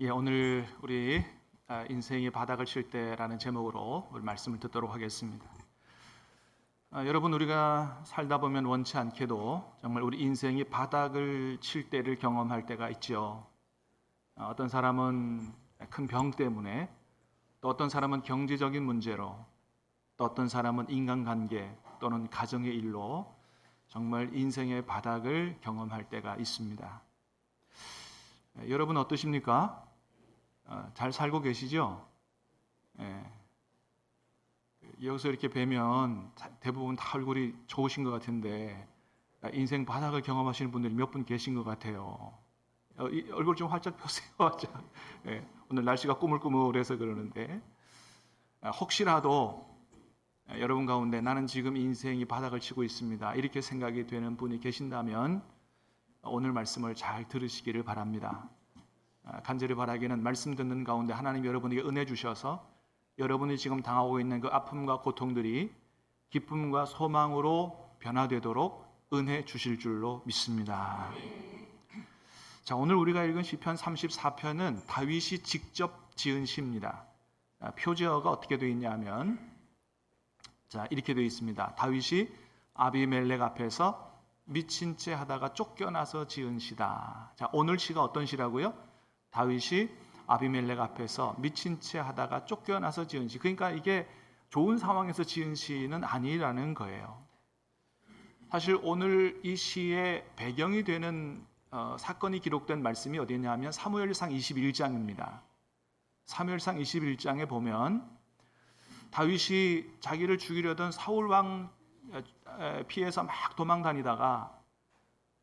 예, 오늘 우리 아, 인생의 바닥을 칠 때라는 제목으로 오늘 말씀을 듣도록 하겠습니다. 아, 여러분 우리가 살다 보면 원치 않게도 정말 우리 인생이 바닥을 칠 때를 경험할 때가 있죠. 아, 어떤 사람은 큰 병 때문에 또 어떤 사람은 경제적인 문제로 또 어떤 사람은 인간관계 또는 가정의 일로 정말 인생의 바닥을 경험할 때가 있습니다. 예, 여러분 어떠십니까? 어, 잘 살고 계시죠? 예. 여기서 이렇게 뵈면 다- 대부분 다 얼굴이 좋으신 것 같은데 아, 인생 바닥을 경험하시는 분들이 몇 분 계신 것 같아요. 어, 이 얼굴 좀 활짝 펴세요. 예. 오늘 날씨가 꾸물꾸물해서 그러는데 아, 혹시라도 아, 여러분 가운데 나는 지금 인생이 바닥을 치고 있습니다. 이렇게 생각이 되는 분이 계신다면 오늘 말씀을 잘 들으시기를 바랍니다. 아, 간절히 바라기는 말씀 듣는 가운데 하나님 여러분에게 은혜 주셔서 여러분이 지금 당하고 있는 그 아픔과 고통들이 기쁨과 소망으로 변화되도록 은혜 주실 줄로 믿습니다. 자, 오늘 우리가 읽은 시편 34편은 다윗이 직접 지은 시입니다. 아, 표제어가 어떻게 되어 있냐면 자, 이렇게 되어 있습니다. 다윗이 아비멜렉 앞에서 미친 채 하다가 쫓겨나서 지은 시다. 자, 오늘 시가 어떤 시라고요? 다윗이 아비멜렉 앞에서 미친 채 하다가 쫓겨나서 지은 시. 그러니까 이게 좋은 상황에서 지은 시는 아니라는 거예요. 사실 오늘 이 시의 배경이 되는 어, 사건이 기록된 말씀이 어디냐면 사무엘상 21장입니다. 사무엘상 21장에 보면 다윗이 자기를 죽이려던 사울 왕 에, 피해서 막 도망 다니다가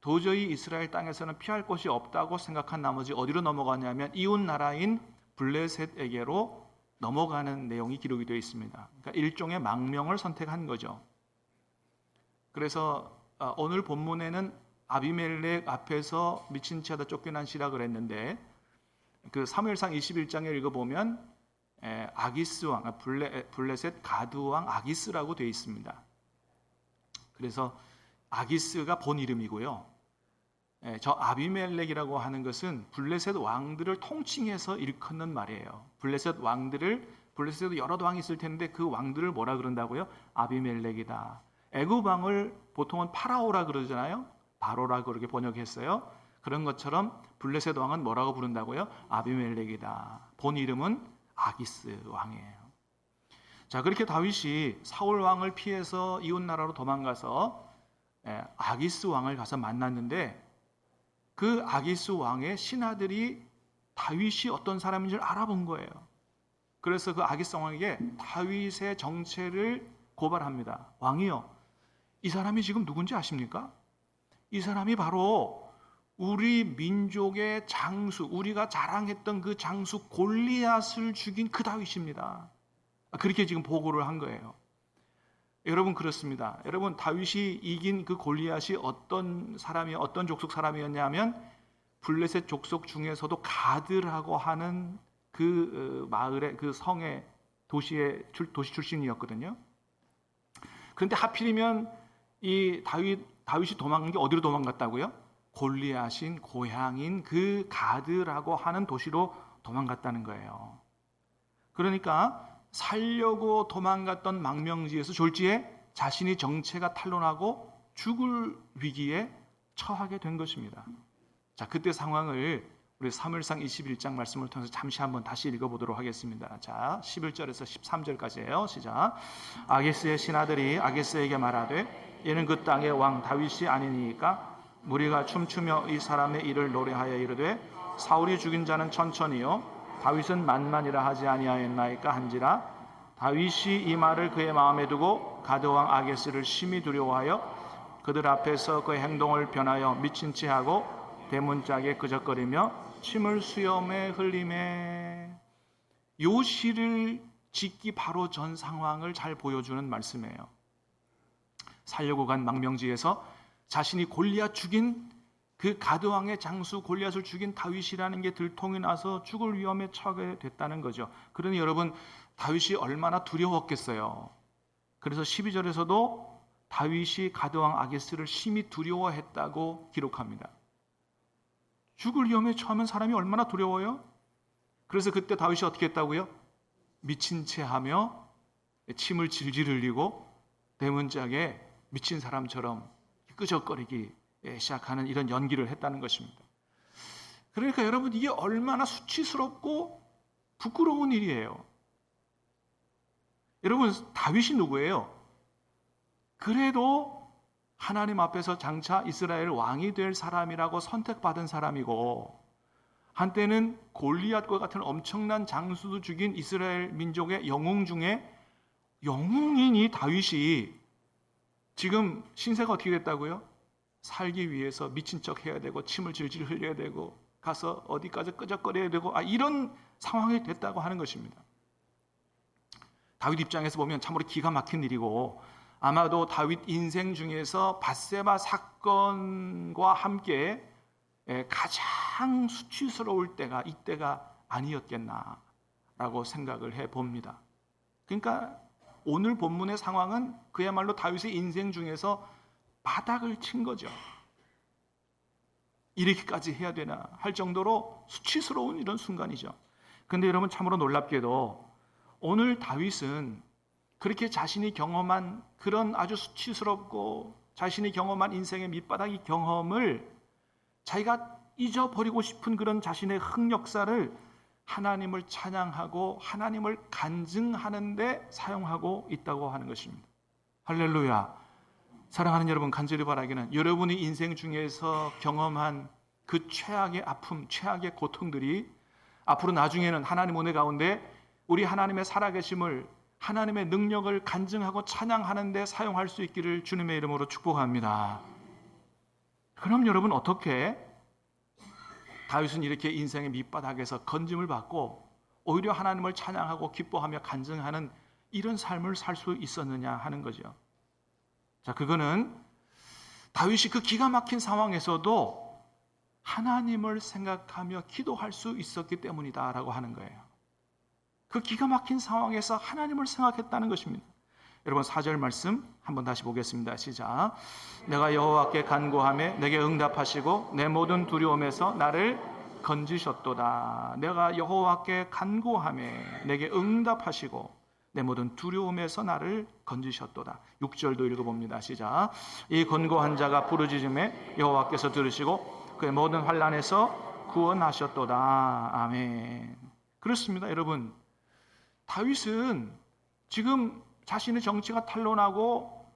도저히 이스라엘 땅에서는 피할 곳이 없다고 생각한 나머지 어디로 넘어가냐면 이웃 나라인 블레셋에게로 넘어가는 내용이 기록이 되어 있습니다. 그러니까 일종의 망명을 선택한 거죠. 그래서 어, 오늘 본문에는 아비멜렉 앞에서 미친 채 하다 쫓겨난 시라 그랬는데 그 사무엘상 21장에 읽어보면 에, 아기스 왕, 아, 블레, 블레셋 가드 왕 아기스라고 되어 있습니다. 그래서 아기스가 본 이름이고요. 예, 저 아비멜렉이라고 하는 것은 블레셋 왕들을 통칭해서 일컫는 말이에요. 블레셋 왕들을 블레셋에도 여러 왕이 있을 텐데 그 왕들을 뭐라 그런다고요? 아비멜렉이다. 애굽 왕을 보통은 파라오라 그러잖아요. 바로라 그렇게 번역했어요. 그런 것처럼 블레셋 왕은 뭐라고 부른다고요? 아비멜렉이다. 본 이름은 아기스 왕이에요. 자 그렇게 다윗이 사울 왕을 피해서 이웃 나라로 도망가서 예, 아기스 왕을 가서 만났는데 그 아기스 왕의 신하들이 다윗이 어떤 사람인 줄 알아본 거예요. 그래서 그 아기스 왕에게 다윗의 정체를 고발합니다. 왕이요, 이 사람이 지금 누군지 아십니까? 이 사람이 바로 우리 민족의 장수, 우리가 자랑했던 그 장수 골리앗을 죽인 그 다윗입니다. 그렇게 지금 보고를 한 거예요. 여러분 그렇습니다. 여러분 다윗이 이긴 그 골리앗이 어떤 사람이 어떤 족속 사람이었냐면 블레셋 족속 중에서도 가드라고 하는 그 어, 마을의 그 성의 도시의 출, 도시 출신이었거든요. 그런데 하필이면 이 다윗 다윗이 도망간 게 어디로 도망갔다고요? 골리앗인 고향인 그 가드라고 하는 도시로 도망갔다는 거예요. 그러니까 살려고 도망갔던 망명지에서 졸지에 자신이 정체가 탄로나고 죽을 위기에 처하게 된 것입니다. 자, 그때 상황을 우리 사무엘상 21장 말씀을 통해서 잠시 한번 다시 읽어보도록 하겠습니다. 자, 11절에서 13절까지예요. 시작. 아게스의 신하들이 아게스에게 말하되 이는 그 땅의 왕 다윗이 아니니까 무리가 춤추며 이 사람의 일을 노래하여 이르되 사울이 죽인 자는 천천히요 다윗은 만만이라 하지 아니하였나이까 한지라 다윗이 이 말을 그의 마음에 두고 가드 왕 아게스를 심히 두려워하여 그들 앞에서 그 행동을 변하여 미친 채 하고 대문짝에 끄적거리며 침을 수염에 흘림에 요 시를 짓기 바로 전 상황을 잘 보여주는 말씀이에요. 살려고 간 망명지에서 자신이 골리앗 죽인 그 가드왕의 장수 골리앗을 죽인 다윗이라는 게 들통이 나서 죽을 위험에 처하게 됐다는 거죠. 그러니 여러분 다윗이 얼마나 두려웠겠어요. 그래서 12절에서도 다윗이 가드왕 아게스를 심히 두려워했다고 기록합니다. 죽을 위험에 처하면 사람이 얼마나 두려워요? 그래서 그때 다윗이 어떻게 했다고요? 미친 채 하며 침을 질질 흘리고 대문짝에 미친 사람처럼 끄적거리기 시작하는 이런 연기를 했다는 것입니다. 그러니까 여러분 이게 얼마나 수치스럽고 부끄러운 일이에요. 여러분 다윗이 누구예요? 그래도 하나님 앞에서 장차 이스라엘 왕이 될 사람이라고 선택받은 사람이고 한때는 골리앗과 같은 엄청난 장수도 죽인 이스라엘 민족의 영웅 중에 영웅인 이 다윗이 지금 신세가 어떻게 됐다고요? 살기 위해서 미친 척 해야 되고 침을 질질 흘려야 되고 가서 어디까지 끄적거려야 되고 아 이런 상황이 됐다고 하는 것입니다. 다윗 입장에서 보면 참으로 기가 막힌 일이고 아마도 다윗 인생 중에서 바세바 사건과 함께 예, 가장 수치스러울 때가 이때가 아니었겠나라고 생각을 해 봅니다. 그러니까 오늘 본문의 상황은 그야말로 다윗의 인생 중에서 바닥을 친 거죠. 이렇게까지 해야 되나 할 정도로 수치스러운 이런 순간이죠. 근데 여러분 참으로 놀랍게도 오늘 다윗은 그렇게 자신이 경험한 그런 아주 수치스럽고 자신이 경험한 인생의 밑바닥의 경험을 자기가 잊어버리고 싶은 그런 자신의 흑역사를 하나님을 찬양하고 하나님을 간증하는데 사용하고 있다고 하는 것입니다. 할렐루야. 사랑하는 여러분, 간절히 바라기는 여러분이 인생 중에서 경험한 그 최악의 아픔, 최악의 고통들이 앞으로 나중에는 하나님 은혜 가운데 우리 하나님의 살아계심을 하나님의 능력을 간증하고 찬양하는데 사용할 수 있기를 주님의 이름으로 축복합니다. 그럼 여러분 어떻게 다윗은 이렇게 인생의 밑바닥에서 건짐을 받고 오히려 하나님을 찬양하고 기뻐하며 간증하는 이런 삶을 살 수 있었느냐 하는 거죠. 자, 그거는 다윗이 그 기가 막힌 상황에서도 하나님을 생각하며 기도할 수 있었기 때문이다라고 하는 거예요. 그 기가 막힌 상황에서 하나님을 생각했다는 것입니다. 여러분 4절 말씀 한번 다시 보겠습니다. 시작. 내가 여호와께 간구하며 내게 응답하시고 내 모든 두려움에서 나를 건지셨도다. 내가 여호와께 간구하며 내게 응답하시고 내 모든 두려움에서 나를 건지셨도다. 6절도 읽어봅니다. 시작. 이 권고한 자가 부르짖음에 여호와께서 들으시고 그의 모든 환란에서 구원하셨도다. 아멘. 그렇습니다, 여러분. 다윗은 지금 자신의 정치가 탄론하고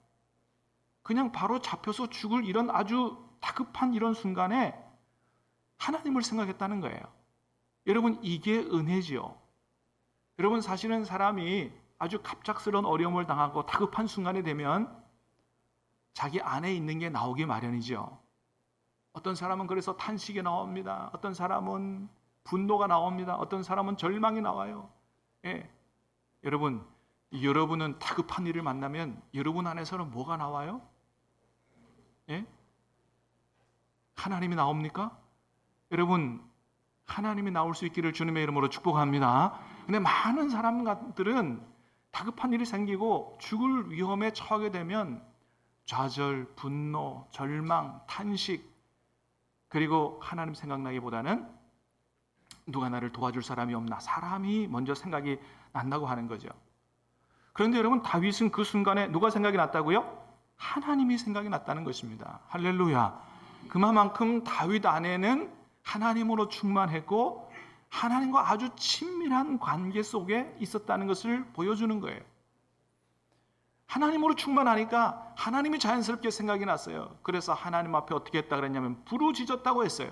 그냥 바로 잡혀서 죽을 이런 아주 다급한 이런 순간에 하나님을 생각했다는 거예요. 여러분 이게 은혜지요. 여러분 사실은 사람이 아주 갑작스러운 어려움을 당하고 다급한 순간이 되면 자기 안에 있는 게 나오기 마련이죠. 어떤 사람은 그래서 탄식이 나옵니다. 어떤 사람은 분노가 나옵니다. 어떤 사람은 절망이 나와요. 예. 여러분, 여러분은 다급한 일을 만나면 여러분 안에서는 뭐가 나와요? 예? 하나님이 나옵니까? 여러분, 하나님이 나올 수 있기를 주님의 이름으로 축복합니다. 근데 많은 사람들은 다급한 일이 생기고 죽을 위험에 처하게 되면 좌절, 분노, 절망, 탄식, 그리고 하나님 생각나기보다는 누가 나를 도와줄 사람이 없나 사람이 먼저 생각이 난다고 하는 거죠. 그런데 여러분 다윗은 그 순간에 누가 생각이 났다고요? 하나님이 생각이 났다는 것입니다. 할렐루야. 그만큼 다윗 안에는 하나님으로 충만했고 하나님과 아주 친밀한 관계 속에 있었다는 것을 보여주는 거예요. 하나님으로 충만하니까 하나님이 자연스럽게 생각이 났어요. 그래서 하나님 앞에 어떻게 했다 그랬냐면 부르짖었다고 했어요.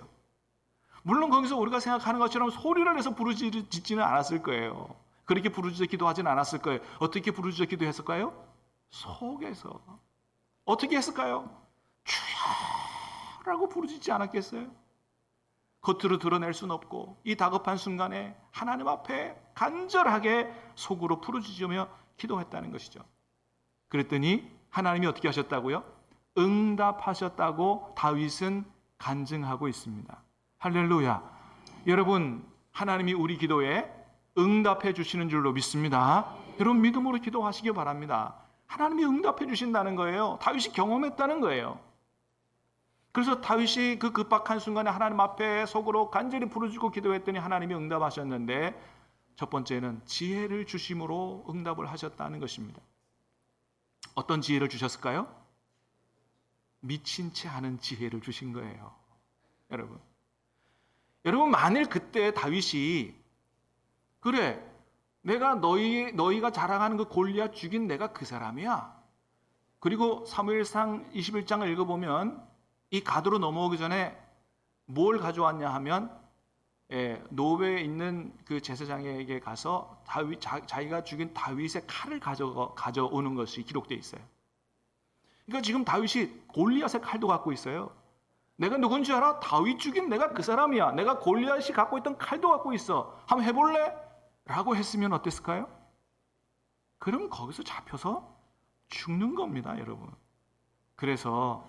물론 거기서 우리가 생각하는 것처럼 소리를 내서 부르짖지는 않았을 거예요. 그렇게 부르짖어 기도하지는 않았을 거예요. 어떻게 부르짖어 기도 했을까요? 속에서. 어떻게 했을까요? 주여라고 부르짖지 않았겠어요? 겉으로 드러낼 수는 없고 이 다급한 순간에 하나님 앞에 간절하게 속으로 부르짖으며 기도했다는 것이죠. 그랬더니 하나님이 어떻게 하셨다고요? 응답하셨다고 다윗은 간증하고 있습니다. 할렐루야. 여러분, 하나님이 우리 기도에 응답해 주시는 줄로 믿습니다. 여러분 믿음으로 기도하시기 바랍니다. 하나님이 응답해 주신다는 거예요. 다윗이 경험했다는 거예요. 그래서 다윗이 그 급박한 순간에 하나님 앞에 속으로 간절히 부르짖고 기도했더니 하나님이 응답하셨는데 첫 번째는 지혜를 주심으로 응답을 하셨다는 것입니다. 어떤 지혜를 주셨을까요? 미친 채 하는 지혜를 주신 거예요. 여러분. 여러분 만일 그때 다윗이 그래 내가 너희 너희가 자랑하는 그 골리앗 죽인 내가 그 사람이야. 그리고 사무엘상 21장을 읽어 보면 이 가도로 넘어오기 전에 뭘 가져왔냐 하면 예, 노베에 있는 그 제사장에게 가서 다윗 자, 자기가 죽인 다윗의 칼을 가져 가져오는 것이 기록되어 있어요. 그러니까 지금 다윗이 골리앗의 칼도 갖고 있어요. 내가 누군지 알아? 다윗 죽인 내가 그 사람이야. 내가 골리앗이 갖고 있던 칼도 갖고 있어. 한번 해볼래? 라고 했으면 어땠을까요? 그럼 거기서 잡혀서 죽는 겁니다, 여러분. 그래서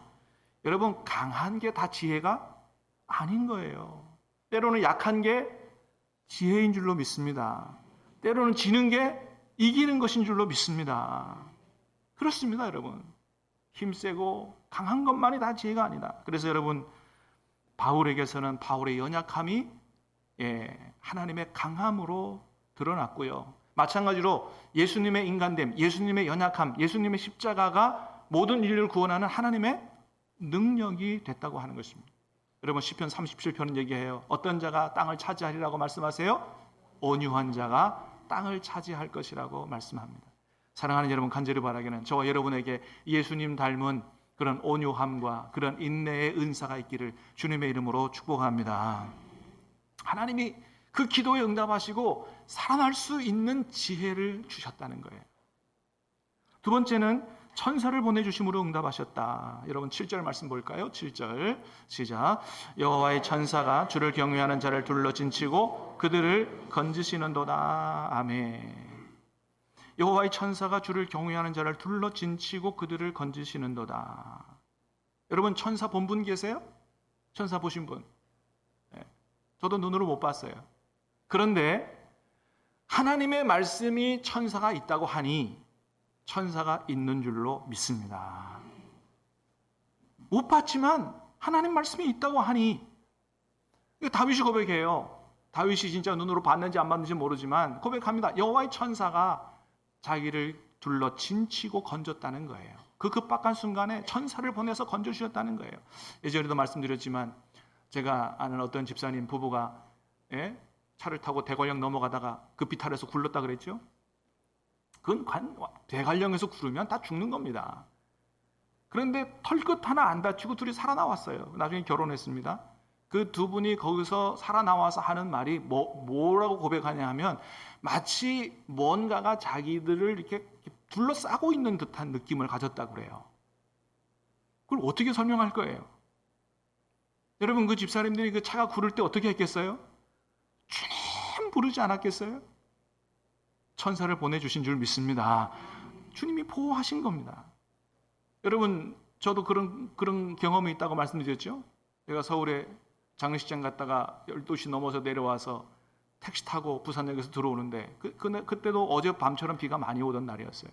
여러분 강한 게 다 지혜가 아닌 거예요. 때로는 약한 게 지혜인 줄로 믿습니다. 때로는 지는 게 이기는 것인 줄로 믿습니다. 그렇습니다, 여러분. 힘세고 강한 것만이 다 지혜가 아니다. 그래서 여러분 바울에게서는 바울의 연약함이 예, 하나님의 강함으로 드러났고요. 마찬가지로 예수님의 인간됨, 예수님의 연약함, 예수님의 십자가가 모든 인류를 구원하는 하나님의 능력이 됐다고 하는 것입니다. 여러분 시편 37편은 얘기해요. 어떤 자가 땅을 차지하리라고 말씀하세요? 온유한 자가 땅을 차지할 것이라고 말씀합니다. 사랑하는 여러분 간절히 바라기는 저와 여러분에게 예수님 닮은 그런 온유함과 그런 인내의 은사가 있기를 주님의 이름으로 축복합니다. 하나님이 그 기도에 응답하시고 살아날 수 있는 지혜를 주셨다는 거예요. 두 번째는 천사를 보내주심으로 응답하셨다. 여러분 7절 말씀 볼까요? 7절 시작. 여호와의 천사가 주를 경외하는 자를 둘러 진치고 그들을 건지시는도다. 아멘. 여호와의 천사가 주를 경외하는 자를 둘러 진치고 그들을 건지시는도다. 여러분 천사 본 분 계세요? 천사 보신 분? 네. 저도 눈으로 못 봤어요. 그런데 하나님의 말씀이 천사가 있다고 하니 천사가 있는 줄로 믿습니다. 못 봤지만 하나님 말씀이 있다고 하니 다윗이 고백해요. 다윗이 진짜 눈으로 봤는지 안 봤는지 모르지만 고백합니다. 여호와의 천사가 자기를 둘러 진치고 건졌다는 거예요. 그 급박한 순간에 천사를 보내서 건져 주셨다는 거예요. 예전에도 말씀드렸지만 제가 아는 어떤 집사님 부부가 예? 차를 타고 대관령 넘어가다가 급비 탈해서 굴렀다 그랬죠. 그건 관, 대관령에서 구르면 다 죽는 겁니다. 그런데 털끝 하나 안 다치고 둘이 살아나왔어요. 나중에 결혼했습니다. 그 두 분이 거기서 살아나와서 하는 말이 뭐, 뭐라고 고백하냐 하면 마치 뭔가가 자기들을 이렇게 둘러싸고 있는 듯한 느낌을 가졌다고 그래요. 그걸 어떻게 설명할 거예요? 여러분 그 집사님들이 그 차가 구를 때 어떻게 했겠어요? 주님 부르지 않았겠어요? 천사를 보내주신 줄 믿습니다. 주님이 보호하신 겁니다. 여러분, 저도 그런, 그런 경험이 있다고 말씀드렸죠? 제가 서울에 장례식장 갔다가 12시 넘어서 내려와서 택시 타고 부산역에서 들어오는데, 그, 그, 그때도 어제 밤처럼 비가 많이 오던 날이었어요.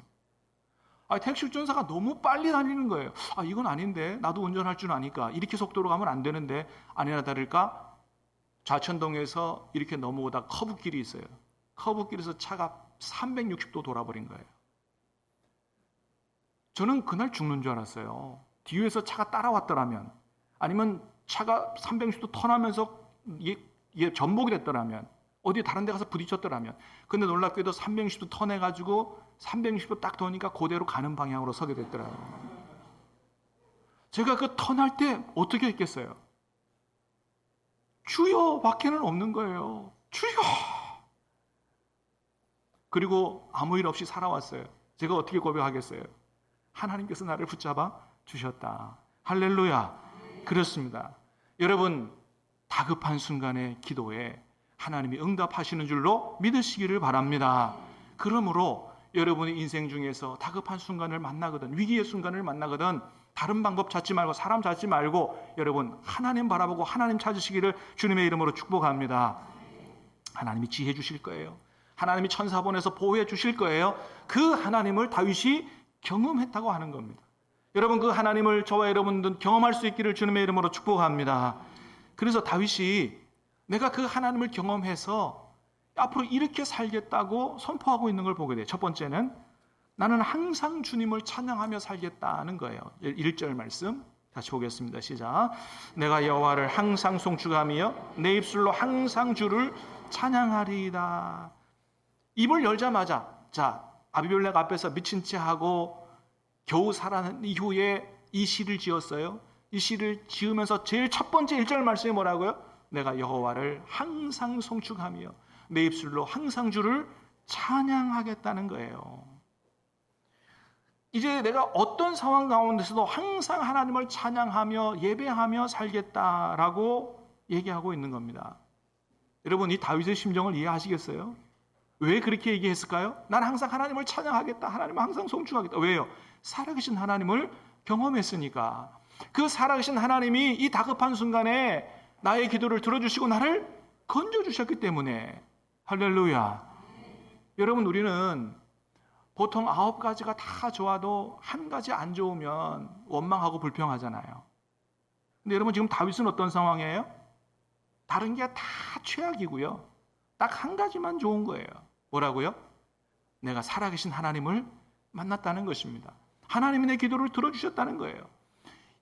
아, 택시 운전사가 너무 빨리 달리는 거예요. 아, 이건 아닌데. 나도 운전할 줄 아니까. 이렇게 속도로 가면 안 되는데. 아니나 다를까? 좌천동에서 이렇게 넘어오다 커브길이 있어요. 커브길에서 차가 360도 돌아버린 거예요. 저는 그날 죽는 줄 알았어요. 뒤에서 차가 따라왔더라면, 아니면 차가 360도 턴하면서 이게, 이게 전복이 됐더라면, 어디 다른 데 가서 부딪혔더라면, 근데 놀랍게도 360도 턴해가지고 360도 딱 도니까 그대로 가는 방향으로 서게 됐더라고요. 제가 그 턴할 때 어떻게 했겠어요? 주여 밖에는 없는 거예요. 주여! 그리고 아무 일 없이 살아왔어요. 제가 어떻게 고백하겠어요? 하나님께서 나를 붙잡아 주셨다. 할렐루야. 그렇습니다. 여러분, 다급한 순간의 기도에 하나님이 응답하시는 줄로 믿으시기를 바랍니다. 그러므로 여러분의 인생 중에서 다급한 순간을 만나거든, 위기의 순간을 만나거든, 다른 방법 찾지 말고, 사람 찾지 말고, 여러분, 하나님 바라보고 하나님 찾으시기를 주님의 이름으로 축복합니다. 하나님이 지혜 주실 거예요. 하나님이 천사 보내서 보호해 주실 거예요. 그 하나님을 다윗이 경험했다고 하는 겁니다. 여러분 그 하나님을 저와 여러분들 경험할 수 있기를 주님의 이름으로 축복합니다. 그래서 다윗이 내가 그 하나님을 경험해서 앞으로 이렇게 살겠다고 선포하고 있는 걸 보게 돼요. 첫 번째는 나는 항상 주님을 찬양하며 살겠다는 거예요. 1절 말씀 다시 보겠습니다. 시작. 내가 여호와를 항상 송축하며 내 입술로 항상 주를 찬양하리이다. 입을 열자마자 자 아비멜렉 앞에서 미친 채 하고 겨우 살아난 이후에 이 시를 지었어요. 이 시를 지으면서 제일 첫 번째 1절 말씀이 뭐라고요? 내가 여호와를 항상 송축하며 내 입술로 항상 주를 찬양하겠다는 거예요. 이제 내가 어떤 상황 가운데서도 항상 하나님을 찬양하며 예배하며 살겠다라고 얘기하고 있는 겁니다. 여러분 이 다윗의 심정을 이해하시겠어요? 왜 그렇게 얘기했을까요? 난 항상 하나님을 찬양하겠다. 하나님을 항상 송축하겠다. 왜요? 살아계신 하나님을 경험했으니까. 그 살아계신 하나님이 이 다급한 순간에 나의 기도를 들어주시고 나를 건져주셨기 때문에 할렐루야. 여러분 우리는 보통 아홉 가지가 다 좋아도 한 가지 안 좋으면 원망하고 불평하잖아요. 근데 여러분 지금 다윗은 어떤 상황이에요? 다른 게 다 최악이고요. 딱 한 가지만 좋은 거예요. 뭐라고요? 내가 살아계신 하나님을 만났다는 것입니다. 하나님이 내 기도를 들어주셨다는 거예요.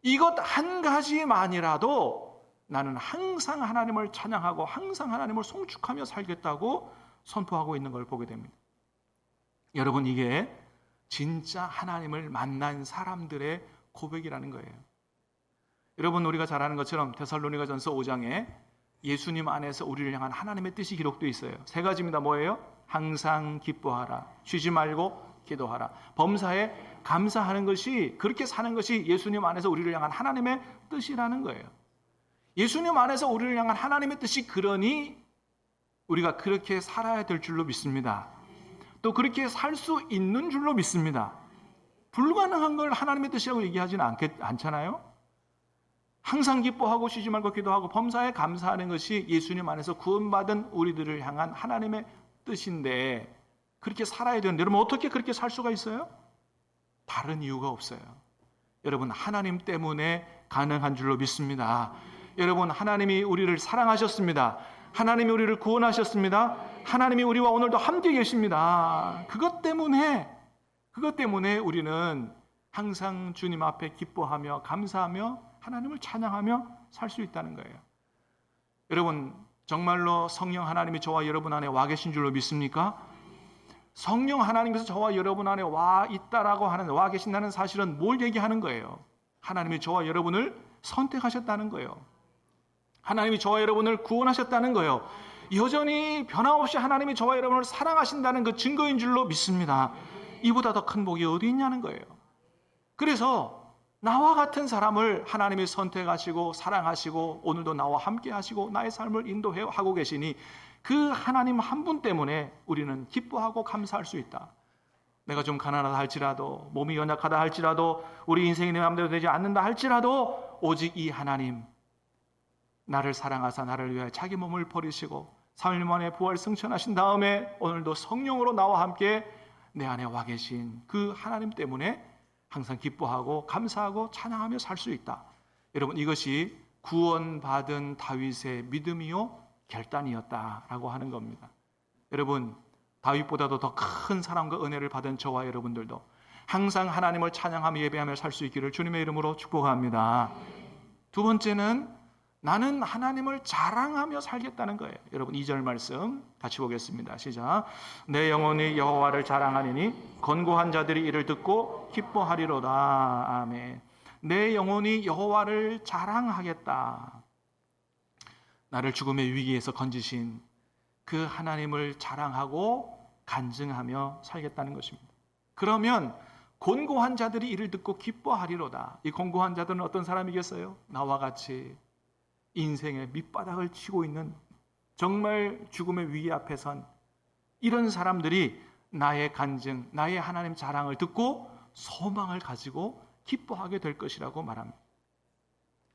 이것 한 가지만이라도 나는 항상 하나님을 찬양하고 항상 하나님을 송축하며 살겠다고 선포하고 있는 걸 보게 됩니다. 여러분 이게 진짜 하나님을 만난 사람들의 고백이라는 거예요. 여러분 우리가 잘 아는 것처럼 데살로니가 전서 5장에 예수님 안에서 우리를 향한 하나님의 뜻이 기록되어 있어요. 세 가지입니다. 뭐예요? 항상 기뻐하라. 쉬지 말고 기도하라. 범사에 감사하는 것이 그렇게 사는 것이 예수님 안에서 우리를 향한 하나님의 뜻이라는 거예요. 예수님 안에서 우리를 향한 하나님의 뜻이 그러니 우리가 그렇게 살아야 될 줄로 믿습니다. 또 그렇게 살 수 있는 줄로 믿습니다. 불가능한 걸 하나님의 뜻이라고 얘기하지는 않겠, 않잖아요? 항상 기뻐하고 쉬지 말고 기도하고 범사에 감사하는 것이 예수님 안에서 구원받은 우리들을 향한 하나님의 뜻인데 그렇게 살아야 되는데 여러분 어떻게 그렇게 살 수가 있어요? 다른 이유가 없어요. 여러분 하나님 때문에 가능한 줄로 믿습니다. 여러분 하나님이 우리를 사랑하셨습니다. 하나님이 우리를 구원하셨습니다. 하나님이 우리와 오늘도 함께 계십니다. 그것 때문에 그것 때문에 우리는 항상 주님 앞에 기뻐하며 감사하며 하나님을 찬양하며 살 수 있다는 거예요. 여러분 정말로 성령 하나님이 저와 여러분 안에 와 계신 줄로 믿습니까? 성령 하나님께서 저와 여러분 안에 와 있다라고 하는 와 계신다는 사실은 뭘 얘기하는 거예요? 하나님이 저와 여러분을 선택하셨다는 거예요. 하나님이 저와 여러분을 구원하셨다는 거예요. 여전히 변함없이 하나님이 저와 여러분을 사랑하신다는 그 증거인 줄로 믿습니다. 이보다 더 큰 복이 어디 있냐는 거예요. 그래서 나와 같은 사람을 하나님이 선택하시고 사랑하시고 오늘도 나와 함께 하시고 나의 삶을 인도해 하고 계시니 그 하나님 한 분 때문에 우리는 기뻐하고 감사할 수 있다. 내가 좀 가난하다 할지라도 몸이 연약하다 할지라도 우리 인생이 내 마음대로 되지 않는다 할지라도 오직 이 하나님 나를 사랑하사 나를 위하여 자기 몸을 버리시고 3일 만에 부활 승천하신 다음에 오늘도 성령으로 나와 함께 내 안에 와 계신 그 하나님 때문에 항상 기뻐하고 감사하고 찬양하며 살 수 있다. 여러분 이것이 구원받은 다윗의 믿음이요 결단이었다라고 하는 겁니다. 여러분 다윗보다도 더 큰 사랑과 은혜를 받은 저와 여러분들도 항상 하나님을 찬양하며 예배하며 살 수 있기를 주님의 이름으로 축복합니다. 두 번째는 나는 하나님을 자랑하며 살겠다는 거예요. 여러분 2절 말씀 같이 보겠습니다. 시작. 내 영혼이 여호와를 자랑하리니 건고한 자들이 이를 듣고 기뻐하리로다. 아멘. 내 영혼이 여호와를 자랑하겠다. 나를 죽음의 위기에서 건지신 그 하나님을 자랑하고 간증하며 살겠다는 것입니다. 그러면 곤고한 자들이 이를 듣고 기뻐하리로다. 이 곤고한 자들은 어떤 사람이겠어요? 나와 같이 인생의 밑바닥을 치고 있는 정말 죽음의 위기 앞에 선 이런 사람들이 나의 간증, 나의 하나님 자랑을 듣고 소망을 가지고 기뻐하게 될 것이라고 말합니다.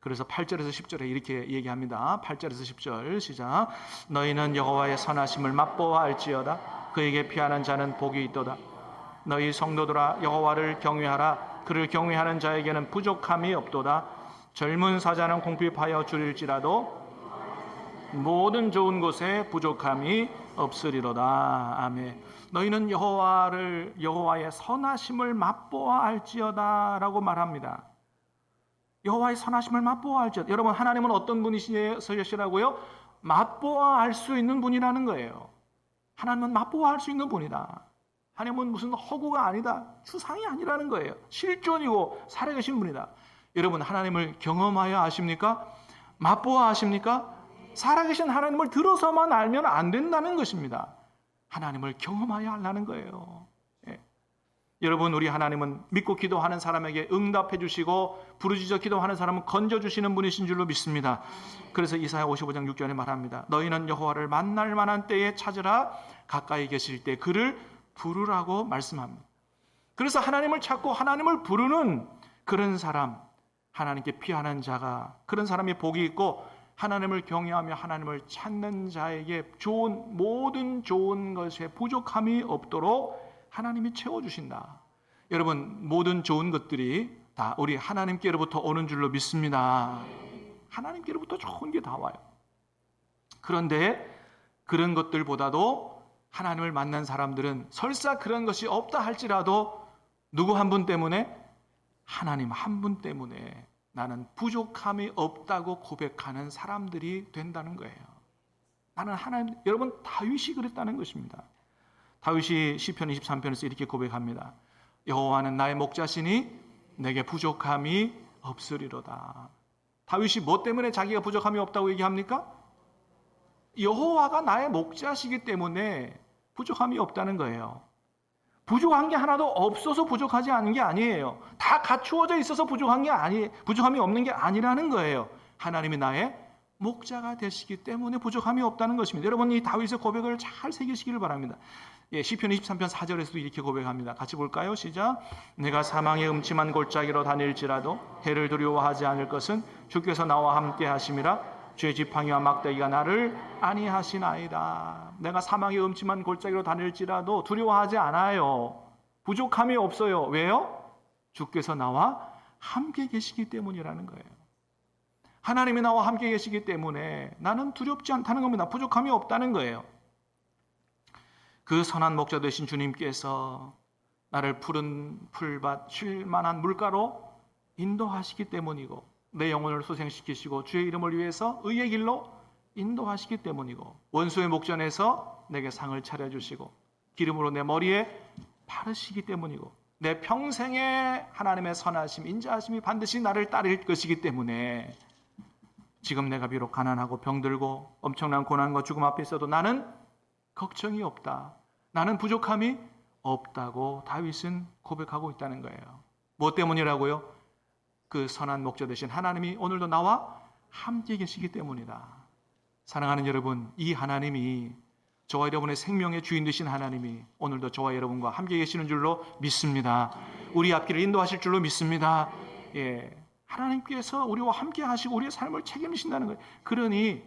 그래서 8절에서 10절에 이렇게 얘기합니다. 8절에서 10절 시작. 너희는 여호와의 선하심을 맛보아 알지어다. 그에게 피하는 자는 복이 있도다. 너희 성도들아 여호와를 경외하라. 그를 경외하는 자에게는 부족함이 없도다. 젊은 사자는 궁핍하여 줄일지라도 모든 좋은 것에 부족함이 없으리로다. 아멘. 너희는 여호와를 여호와의 선하심을 맛보아 알지어다라고 말합니다. 여호와의 선하심을 맛보아 알지어다. 여러분 하나님은 어떤 분이시라고요? 맛보아 알 수 있는 분이라는 거예요. 하나님은 맛보아 알 수 있는 분이다. 하나님은 무슨 허구가 아니다. 추상이 아니라는 거예요. 실존이고 살아계신 분이다. 여러분 하나님을 경험하여 아십니까? 맛보아 아십니까? 살아계신 하나님을 들어서만 알면 안 된다는 것입니다. 하나님을 경험하여 하려는 거예요. 예. 여러분 우리 하나님은 믿고 기도하는 사람에게 응답해 주시고 부르짖어 기도하는 사람은 건져 주시는 분이신 줄로 믿습니다. 그래서 이사야 55장 6절에 말합니다. 너희는 여호와를 만날 만한 때에 찾으라 가까이 계실 때 그를 부르라고 말씀합니다. 그래서 하나님을 찾고 하나님을 부르는 그런 사람 하나님께 피하는 자가 그런 사람이 복이 있고 하나님을 경외하며 하나님을 찾는 자에게 좋은 모든 좋은 것에 부족함이 없도록 하나님이 채워 주신다. 여러분 모든 좋은 것들이 다 우리 하나님께로부터 오는 줄로 믿습니다. 하나님께로부터 좋은 게 다 와요. 그런데 그런 것들보다도 하나님을 만난 사람들은 설사 그런 것이 없다 할지라도 누구 한 분 때문에 하나님 한 분 때문에 나는 부족함이 없다고 고백하는 사람들이 된다는 거예요. 나는 하나님 여러분 다윗이 그랬다는 것입니다. 다윗이 시편 23편에서 이렇게 고백합니다. 여호와는 나의 목자시니 내게 부족함이 없으리로다. 다윗이 뭐 때문에 자기가 부족함이 없다고 얘기합니까? 여호와가 나의 목자시기 때문에 부족함이 없다는 거예요. 부족한 게 하나도 없어서 부족하지 않은 게 아니에요. 다 갖추어져 있어서 부족한 게 아니, 부족함이 없는 게 아니라는 거예요. 하나님이 나의 목자가 되시기 때문에 부족함이 없다는 것입니다. 여러분 이 다윗의 고백을 잘 새기시기를 바랍니다. 예, 시편 23편 4절에서도 이렇게 고백합니다. 같이 볼까요? 시작. 내가 사망의 음침한 골짜기로 다닐지라도 해를 두려워하지 않을 것은 주께서 나와 함께 하심이라 죄 지팡이와 막대기가 나를 아니하시나이다. 내가 사망의 음침한 골짜기로 다닐지라도 두려워하지 않아요. 부족함이 없어요. 왜요? 주께서 나와 함께 계시기 때문이라는 거예요. 하나님이 나와 함께 계시기 때문에 나는 두렵지 않다는 겁니다. 부족함이 없다는 거예요. 그 선한 목자 되신 주님께서 나를 푸른 풀밭 쉴 만한 물가로 인도하시기 때문이고 내 영혼을 소생시키시고 주의 이름을 위해서 의의 길로 인도하시기 때문이고 원수의 목전에서 내게 상을 차려주시고 기름으로 내 머리에 바르시기 때문이고 내 평생에 하나님의 선하심, 인자하심이 반드시 나를 따를 것이기 때문에 지금 내가 비록 가난하고 병들고 엄청난 고난과 죽음 앞에 있어도 나는 걱정이 없다. 나는 부족함이 없다고 다윗은 고백하고 있다는 거예요. 뭐 때문이라고요? 그 선한 목자 되신 하나님이 오늘도 나와 함께 계시기 때문이다. 사랑하는 여러분, 이 하나님이 저와 여러분의 생명의 주인 되신 하나님이 오늘도 저와 여러분과 함께 계시는 줄로 믿습니다. 우리 앞길을 인도하실 줄로 믿습니다. 예. 하나님께서 우리와 함께 하시고 우리의 삶을 책임지신다는 거예요. 그러니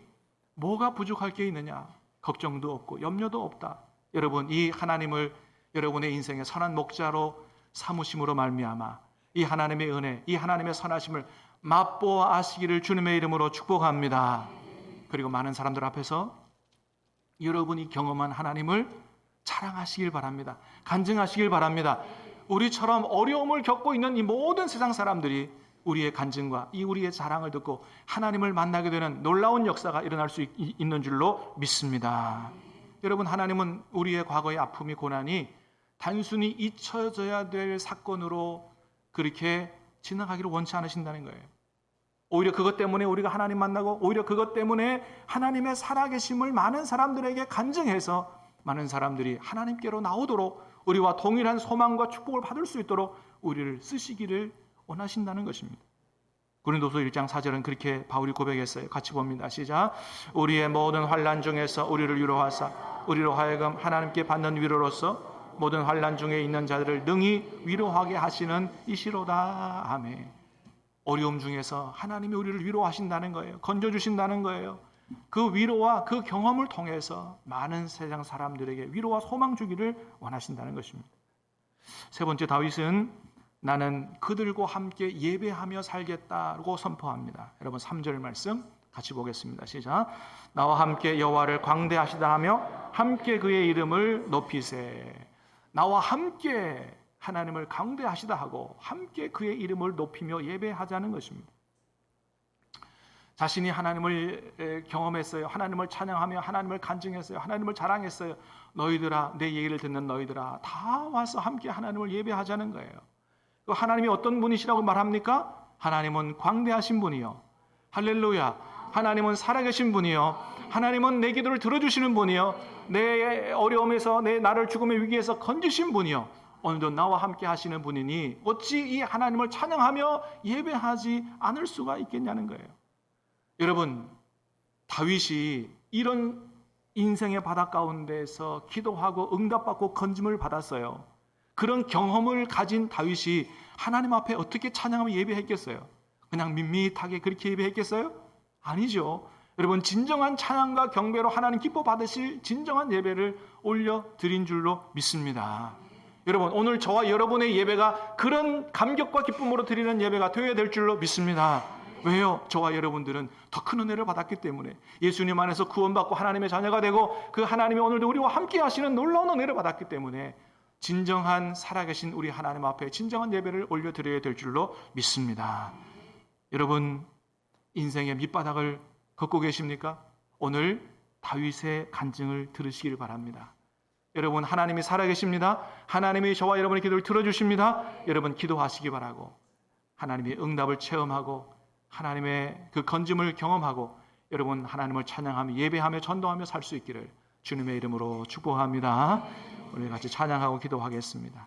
뭐가 부족할 게 있느냐? 걱정도 없고 염려도 없다. 여러분, 이 하나님을 여러분의 인생의 선한 목자로 삼으심으로 말미암아 이 하나님의 은혜, 이 하나님의 선하심을 맛보아 아시기를 주님의 이름으로 축복합니다. 그리고 많은 사람들 앞에서 여러분이 경험한 하나님을 자랑하시길 바랍니다. 간증하시길 바랍니다. 우리처럼 어려움을 겪고 있는 이 모든 세상 사람들이 우리의 간증과 이 우리의 자랑을 듣고 하나님을 만나게 되는 놀라운 역사가 일어날 수 있, 는 줄로 믿습니다. 여러분, 하나님은 우리의 과거의 아픔이 고난이 단순히 잊혀져야 될 사건으로 그렇게 지나가기를 원치 않으신다는 거예요. 오히려 그것 때문에 우리가 하나님 만나고 오히려 그것 때문에 하나님의 살아계심을 많은 사람들에게 간증해서 많은 사람들이 하나님께로 나오도록 우리와 동일한 소망과 축복을 받을 수 있도록 우리를 쓰시기를 원하신다는 것입니다. 고린도서 1장 4절은 그렇게 바울이 고백했어요. 같이 봅니다. 시작. 우리의 모든 환란 중에서 우리를 위로하사 우리로 하여금 하나님께 받는 위로로서 모든 환란 중에 있는 자들을 능히 위로하게 하시는 이시로다. 아멘. 어려움 중에서 하나님이 우리를 위로하신다는 거예요. 건져 주신다는 거예요. 그 위로와 그 경험을 통해서 많은 세상 사람들에게 위로와 소망 주기를 원하신다는 것입니다. 세 번째 다윗은 나는 그들과 함께 예배하며 살겠다고 선포합니다. 여러분 3절 말씀 같이 보겠습니다. 시작. 나와 함께 여호와를 광대하시다 하며 함께 그의 이름을 높이세. 나와 함께 하나님을 강대하시다 하고 함께 그의 이름을 높이며 예배하자는 것입니다. 자신이 하나님을 에, 경험했어요. 하나님을 찬양하며 하나님을 간증했어요. 하나님을 자랑했어요. 너희들아 내 얘기를 듣는 너희들아 다 와서 함께 하나님을 예배하자는 거예요. 그 하나님이 어떤 분이시라고 말합니까? 하나님은 광대하신 분이요. 할렐루야. 하나님은 살아계신 분이요. 하나님은 내 기도를 들어주시는 분이요. 내 어려움에서 내 나를 죽음의 위기에서 건지신 분이요. 오늘도 나와 함께 하시는 분이니 어찌 이 하나님을 찬양하며 예배하지 않을 수가 있겠냐는 거예요. 여러분, 다윗이 이런 인생의 바닥 가운데서 기도하고 응답받고 건짐을 받았어요. 그런 경험을 가진 다윗이 하나님 앞에 어떻게 찬양하며 예배했겠어요? 그냥 밋밋하게 그렇게 예배했겠어요? 아니죠. 여러분 진정한 찬양과 경배로 하나님 기뻐 받으실 진정한 예배를 올려 드린 줄로 믿습니다. 여러분 오늘 저와 여러분의 예배가 그런 감격과 기쁨으로 드리는 예배가 되어야 될 줄로 믿습니다. 왜요? 저와 여러분들은 더 큰 은혜를 받았기 때문에 예수님 안에서 구원받고 하나님의 자녀가 되고 그 하나님이 오늘도 우리와 함께 하시는 놀라운 은혜를 받았기 때문에 진정한 살아계신 우리 하나님 앞에 진정한 예배를 올려드려야 될 줄로 믿습니다. 여러분 인생의 밑바닥을 걷고 계십니까? 오늘 다윗의 간증을 들으시길 바랍니다. 여러분 하나님이 살아계십니다. 하나님이 저와 여러분의 기도를 들어주십니다. 여러분 기도하시기 바라고 하나님의 응답을 체험하고 하나님의 그 건짐을 경험하고 여러분 하나님을 찬양하며 예배하며 전도하며 살 수 있기를 주님의 이름으로 축복합니다. 우리 같이 찬양하고 기도하겠습니다.